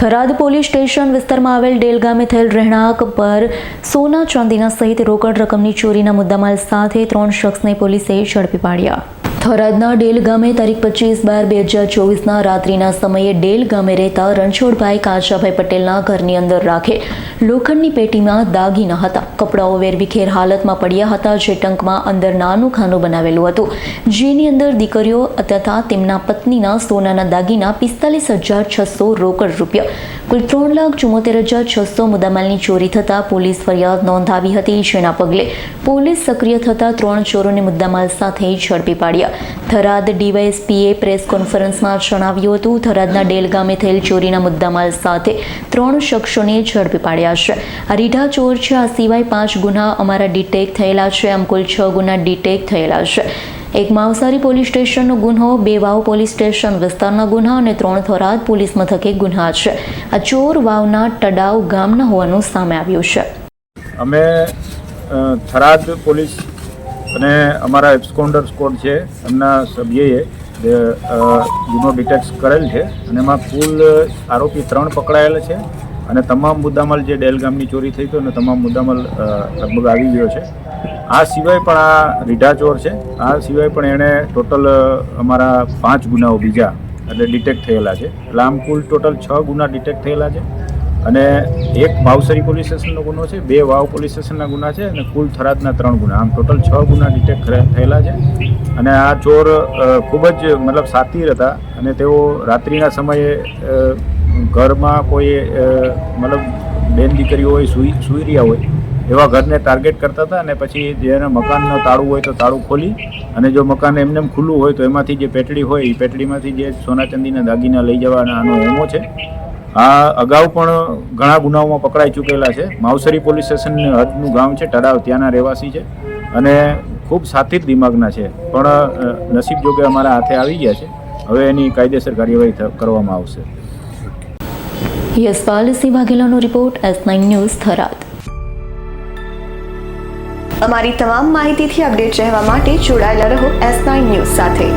Tharad police station વિસ્તારમાં આવેલ del ગામે થયેલ રહેણાંક પર સોના ચાંદીના સહિત રોકડ રકમની ચોરીના મુદ્દામાલ સાથે ત્રણ શખ્સને પોલીસે ઝડપી પાડ્યા. થરાદના ડેલ ગામે તારીખ પચીસ બાર બે હજાર ચોવીસના રાત્રિના સમયે ડેલ ગામે રહેતા રણછોડભાઈ કાશાભાઈ પટેલના ઘરની અંદર રાખે. લોખંડની પેટીમાં દાગીના હતા. કપડાઓ વેરવિખેર હાલતમાં પડ્યા હતા જે ટંકમાં અંદર નાનું ખાનું બનાવેલું હતું. જેની અંદર દીકરીઓ તથા તેમના પત્નીના સોનાના દાગીના પિસ્તાલીસ હજાર છસો રોકડ રૂપિયા, કુલ ત્રણ લાખ ચુમ્મોતેર હજાર છસો મુદ્દામાલની ચોરી થતાં પોલીસ ફરિયાદ નોંધાવી હતી. જેના પગલે પોલીસ સક્રિય થતાં ત્રણ ચોરોને મુદ્દામાલ સાથે ઝડપી પાડ્યા. થરાદ ડીવાયએસપીએ પ્રેસ કોન્ફરન્સમાં જણાવ્યું હતું, થરાદના ડેલ ગામે થયેલ ચોરીના મુદ્દામાલ સાથે ત્રણ શખ્સોને ઝડપી પાડ્યા છે. આ રીઢા ચોર છે, આ સિવાય પાંચ ગુના અમારા ડિટેક થયેલા છે, આમ કુલ છ ગુના ડિટેક થયેલા છે. એક માવસારી પોલીસ સ્ટેશનનો ગુન્હો બે વાવ પોલીસ સ્ટેશન વિસ્તારના ગુન્હા અને ત્રણ થરાદ પોલીસ મથકે ગુન્હા છે. આ ચોર વાવના ટડાવ ગામના હોવાનું સામે આવ્યું છે. અમે થરાદ પોલીસ અને અમારા એબ્સકોન્ડર સ્કોડ છે એમના સભ્યએ જે, ગુનો ડિટેક્ટ કરેલ છે અને એમાં કુલ આરોપી ત્રણ પકડાયેલા છે અને તમામ મુદ્દામાલ જે ડેલ ગામની ચોરી થઈ હતી અને તમામ મુદ્દામાલ લગભગ આવી ગયો છે. આ સિવાય પણ આ રીઢા ચોર છે. આ સિવાય પણ એણે ટોટલ અમારા પાંચ ગુનાઓ બીજા એટલે ડિટેક્ટ થયેલા છે. એટલે આમ કુલ ટોટલ છ ગુના ડિટેક્ટ થયેલા છે. અને એક ભાવસરી પોલીસ સ્ટેશનનો ગુનો છે, બે વાવ પોલીસ સ્ટેશનના ગુના છે અને કુલ થરાદના ત્રણ ગુના. આમ ટોટલ છ ગુના ડિટેક્ટ થયેલા છે. અને આ ચોર ખૂબ જ મતલબ સાતીર હતા અને તેઓ રાત્રિના સમયે ઘરમાં કોઈ મતલબ બેન દીકરીઓ હોય, સુઈ, સૂઈ રહ્યા હોય, એવા ઘરને ટાર્ગેટ કરતા હતા અને પછી જેને મકાનનું તાળું હોય તો તાળું ખોલી અને જો મકાન એમને ખુલ્લું હોય તો એમાંથી જે પેટડી હોય, એ પેટડીમાંથી જે સોના ચાંદીના દાગીના લઈ જવાના આનો એમો છે. આ અગાઉ પણ ઘણા ગુનાઓમાં પકડાઈ ચૂકેલા છે. માવસરી પોલીસ સ્ટેશનની હદનું ગામ છે તળાવ ત્યાંના રહેવાસી છે અને ખૂબ સાથી દિમાગના છે. પણ નસીબ જોગે અમારા હાથે આવી ગયા છે. હવે એની કાયદેસર કાર્યવાહી કરવામાં આવશે. Yashpalsinh વાઘેલાનો report S nine news Tharad. અમારી તમામ માહિતીથી અપડેટ રહેવા માટે જોડાયેલા રહો એસ નાઇન ન્યૂઝ સાથે.